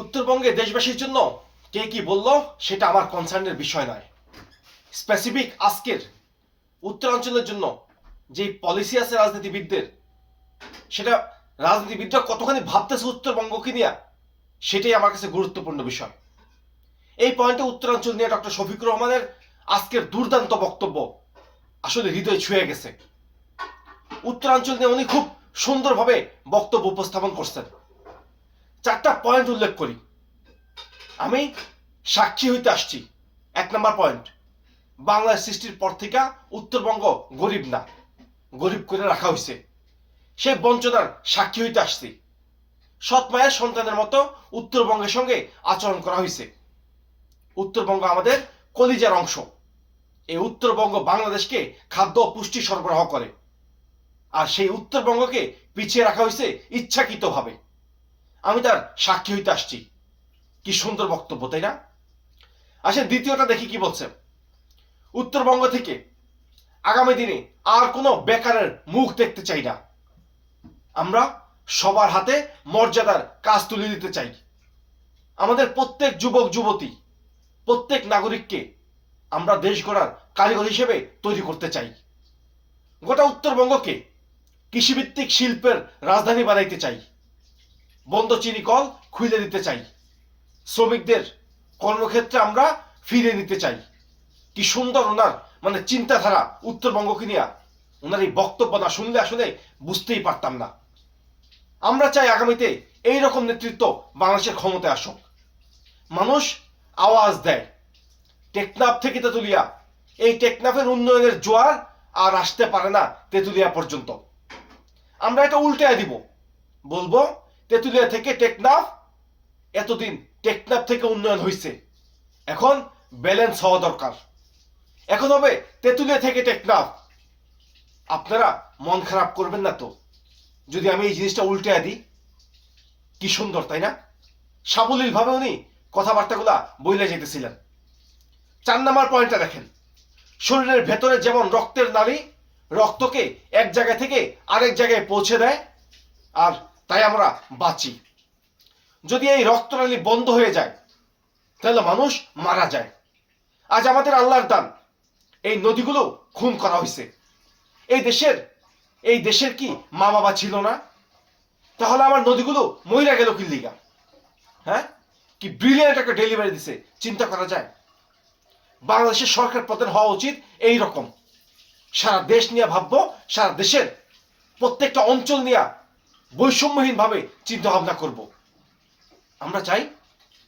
উত্তরবঙ্গে দেশবাসীর জন্য কে কি বলল সেটা আমার কনসার্নের বিষয় নয়। স্পেসিফিক আজকের উত্তরাঞ্চলের জন্য যে পলিসি আছে রাজনীতিবিদদের, সেটা রাজনীতিবিদরা কতখানি ভাবতেছে উত্তরবঙ্গকে নিয়ে, সেটাই আমার কাছে গুরুত্বপূর্ণ বিষয়। এই পয়েন্টে উত্তরাঞ্চল নিয়ে ডক্টর শফিকুর রহমানের আজকের দুর্দান্ত বক্তব্য আসলে হৃদয় ছুঁয়ে গেছে। উত্তরাঞ্চল নিয়ে উনি খুব সুন্দরভাবে বক্তব্য উপস্থাপন করছেন। চারটা পয়েন্ট উল্লেখ করি। আমি সাক্ষী হইতে আসছি। এক নম্বর পয়েন্ট বাংলার সৃষ্টির পর থেকে উত্তরবঙ্গ গরিব না, গরিব করে রাখা হয়েছে সেই বঞ্চনার সাক্ষী হইতে আসছি। সৎ মায়ের সন্তানের মতো উত্তরবঙ্গের সঙ্গে আচরণ করা হয়েছে উত্তরবঙ্গ আমাদের কলিজার অংশ। এই উত্তরবঙ্গ বাংলাদেশকে খাদ্য পুষ্টি সরবরাহ করে। আর সেই উত্তরবঙ্গকে পিছিয়ে রাখা হয়েছে ইচ্ছাকৃতভাবে। আমি তার সাক্ষী হইতে আসছি। কি সুন্দর বক্তব্য, তাই না? আসেন, দ্বিতীয়টা দেখি কি বলছে। উত্তরবঙ্গ থেকে আগামী দিনে আর কোনো বেকারের মুখ দেখতে চাই না। আমরা সবার হাতে মর্যাদার কাজ তুলে দিতে চাই। আমাদের প্রত্যেক যুবক, যুবতী, প্রত্যেক নাগরিককে আমরা দেশ গড়ার কারিগর হিসেবে তৈরি করতে চাই। গোটা উত্তরবঙ্গকে কৃষিভিত্তিক শিল্পের রাজধানী বানাইতে চাই। বন্ধ চিনি কল খুলে দিতে চাই। শ্রমিকদের কর্মক্ষেত্রে আমরা ফিরে নিতে চাই। কি সুন্দর ওনার মানে চিন্তাধারা উত্তরবঙ্গকে নিয়ে? ওনার এই বক্তব্য না শুনলে আসলে বুঝতেই পারতাম না। আমরা চাই আগামীতে এই রকম নেতৃত্ব বাংলাদেশের ক্ষমতায় আসুক। মানুষ আওয়াজ দেয়। টেকনাফ থেকে তেতুলিয়া। এই টেকনাফের উন্নয়নের জোয়ার আর আসতে পারে না তেতুলিয়া পর্যন্ত। আমরা এটা উল্টে দিব। বলব তেতুলিয়া থেকে টেকনাফ, এতদিন টেকনাফ থেকে উন্নয়ন হয়েছে এখন ব্যালেন্স হওয়া দরকার। এখন হবে তেতুলিয়া থেকে টেকনাফ। আপনারা মন খারাপ করবেন না তো। যদি আমি এই জিনিসটা উল্টে দিই, কি সুন্দর, তাই না? সাবলীল ভাবে উনি কথাবার্তাগুলা বইলে যেতেছিলেন চার নাম্বার পয়েন্টটা দেখেন। শরীরের ভেতরে যেমন রক্তের নালী, রক্তকে এক জায়গা থেকে আরেক জায়গায় পৌঁছে দেয়, আর তাই আমরা বাঁচি। যদি এই রক্তনালী বন্ধ হয়ে যায়, তাহলে মানুষ মারা যায়। আজ আমাদের আল্লাহর দান। এই নদীগুলো খুন করা হয়েছে। এই দেশের এই দেশের কি মা বাবা ছিল না? তাহলে আমার নদীগুলো মহিলা গেল কি লিগা? হ্যাঁ? কি ব্রিলিয়ান্ট একটা ডেলিভারি দিছে, চিন্তা করা যায়? বাংলাদেশের সরকার প্রধান হওয়া উচিত এই রকম। সারা দেশ নিয়ে ভাববো, সারা দেশের প্রত্যেকটা অঞ্চল নিয়ে বৈষম্যহীনভাবে চিন্তা ভাবনা করব। আমরা চাই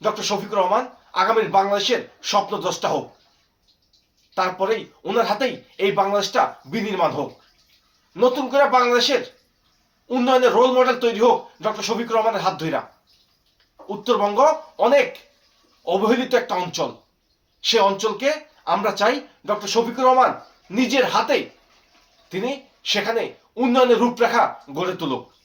ডক্টর শফিকুর রহমান আগামীর বাংলাদেশের স্বপ্ন স্বপ্নদ্রষ্টা হোক। তারপরেই ওনার হাতেই এই বাংলাদেশটা বিনির্মাণ হোক। নতুন করে বাংলাদেশের উন্নয়নের রোল মডেল তৈরি হোক ডক্টর শফিকুর রহমানের হাত ধইরা। উত্তরবঙ্গ অনেক অবহেলিত একটা অঞ্চল। সে অঞ্চলকে আমরা চাই ডক্টর শফিকুর রহমান নিজের হাতে তিনি সেখানে উন্নয়নের রূপরেখা গড়ে তুলুক।